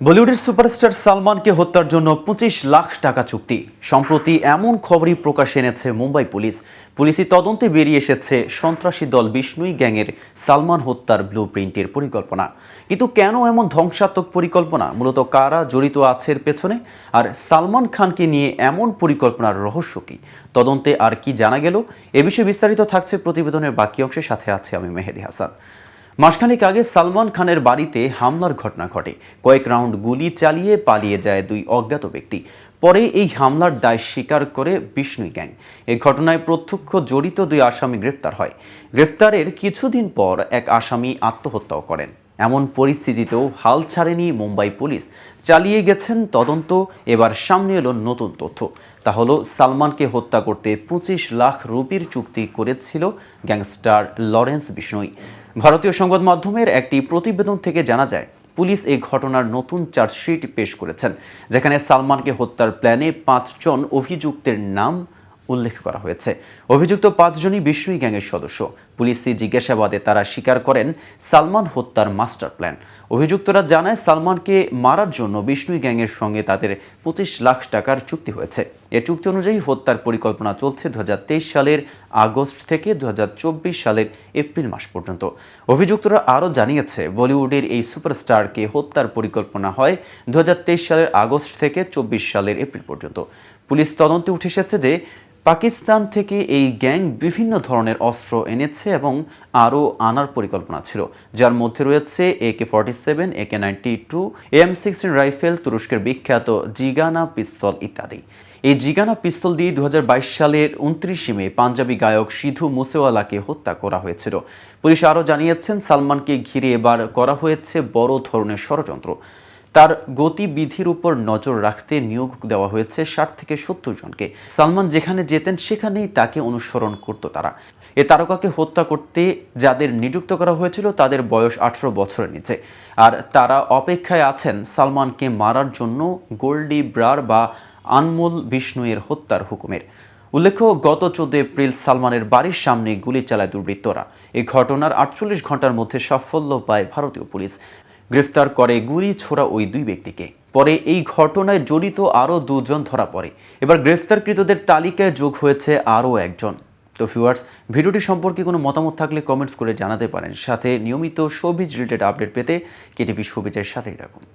বলিউডের সুপারস্টার সালমানকে হত্যার জন্য পঁচিশ লাখ টাকা চুক্তি। সম্প্রতি এমন খবরই প্রকাশ এনেছে মুম্বাই পুলিশ। পুলিশি তদন্তে বেরিয়ে এসেছে সন্ত্রাসী দল বিষ্ণুই গ্যাংয়ের সালমান হত্যার ব্লু প্রিন্টের পরিকল্পনা। কিন্তু কেন এমন ধ্বংসাত্মক পরিকল্পনা? মূলত কারা জড়িত আছে এর পেছনে? আর সালমান খানকে নিয়ে এমন পরিকল্পনার রহস্য কি? তদন্তে আর কি জানা গেল? এ বিষয়ে বিস্তারিত থাকছে প্রতিবেদনের বাকি অংশের সাথে আছে আমি মেহেদি হাসান। মাসখানেক আগে সালমান খানের বাড়িতে হামলার ঘটনা ঘটে। কয়েক রাউন্ড গুলি চালিয়ে পালিয়ে যায় দুই অজ্ঞাত ব্যক্তি। পরে এই হামলার দায় স্বীকার করে বিষ্ণুই গ্যাং। এই ঘটনায় প্রত্যক্ষ জড়িত দুই আসামি গ্রেপ্তার হয়। গ্রেপ্তারের কিছুদিন পর এক আসামি আত্মহত্যাও করেন। এমন পরিস্থিতিতেও হাল ছাড়েনি মুম্বাই পুলিশ। চালিয়ে গেছেন তদন্ত, এবার সামনে এলো নতুন তথ্য। তা হলো, সালমানকে হত্যা করতে পঁচিশ লাখ রুপির চুক্তি করেছিল গ্যাংস্টার লরেন্স বিষ্ণুই। ভারতীয় সংবাদ মাধ্যমের একটি প্রতিবেদন থেকে জানা যায়, পুলিশ এই ঘটনার নতুন চার্জশিট পেশ করেছেন, যেখানে সালমানকে হত্যার প্ল্যানে পাঁচজন অভিযুক্তের নাম উল্লেখ করা হয়েছে। অভিযুক্ত পাঁচজনই বিষ্ণুই গ্যাংয়ের সদস্য। পুলিশি জিজ্ঞাসাবাদে তারা স্বীকার করেন, সালমান হত্যার মাস্টার প্ল্যান। অভিযুক্তরা জানায় সালমানকে মারার জন্য বিষ্ণুই গ্যাংয়ের সঙ্গে তাদের পঁচিশ লাখ টাকার চুক্তি হয়েছে। এ চুক্তি অনুযায়ী হত্যার পরিকল্পনা চলছে দু সালের আগস্ট থেকে দু সালের এপ্রিল মাস পর্যন্ত। অভিযুক্তরা আরও জানিয়েছে, বলিউডের এই সুপারস্টারকে হত্যার পরিকল্পনা হয় দু হাজার তেইশ সালের আগস্ট থেকে চব্বিশ সালের এপ্রিল পর্যন্ত। পুলিশ তদন্তে উঠে এসেছে যে, পাকিস্তান থেকে এই গ্যাং বিভিন্ন ধরনের অস্ত্র এনেছে এবং আরও আনার পরিকল্পনা ছিল, যার মধ্যে রয়েছে A K forty seven A K ninety two M sixteen rifle, তুরস্কের বিখ্যাত জিগানা পিস্তল ইত্যাদি। এই জিগানা পিস্তল দিয়ে দু হাজার বাইশ সালের উনত্রিশে মে পাঞ্জাবি গায়ক সিধু মুসেওয়ালাকে হত্যা করা হয়েছিল। পুলিশ আরও জানিয়েছেন, সালমানকে ঘিরে এবার করা হয়েছে বড় ধরনের ষড়যন্ত্র। তার গতিবিধির উপর নজর রাখতে নিয়োগ দেওয়া হয়েছে ষাট থেকে সত্তর জনকে। সালমান যেখানে যেতেন, সেখানেই তাকে অনুসরণ করত তারা। এ তারকাকে হত্যা করতে যাদের নিযুক্ত করা হয়েছিল, তাদের বয়স আঠারো বছরের নিচে। আর তারা অপেক্ষায় আছেন সালমানকে মারার জন্য গোল্ডি ব্রার বা আনমোল বিষ্ণুয়ের হত্যার হুকুমের। উল্লেখ্য, গত চোদ্দ এপ্রিল সালমানের বাড়ির সামনে গুলি চালায় দুর্বৃত্তরা। এই ঘটনার আটচল্লিশ ঘণ্টার মধ্যে সাফল্য পায় ভারতীয় পুলিশ। গ্রেফতার করে গুলি ছোড়া ওই দুই ব্যক্তিকে। পরে এই ঘটনায় জড়িত আরও দুজন ধরা পড়ে। এবার গ্রেফতারকৃতদের তালিকায় যোগ হয়েছে আরও একজন। তো ভিউয়ার্স ভিডিওটি সম্পর্কে কোনো মতামত থাকলে কমেন্টস করে জানাতে পারেন। সাথে নিয়মিত শোবিজ রিলেটেড আপডেট পেতে কেটিভি শোবিজের সাথেই থাকুন।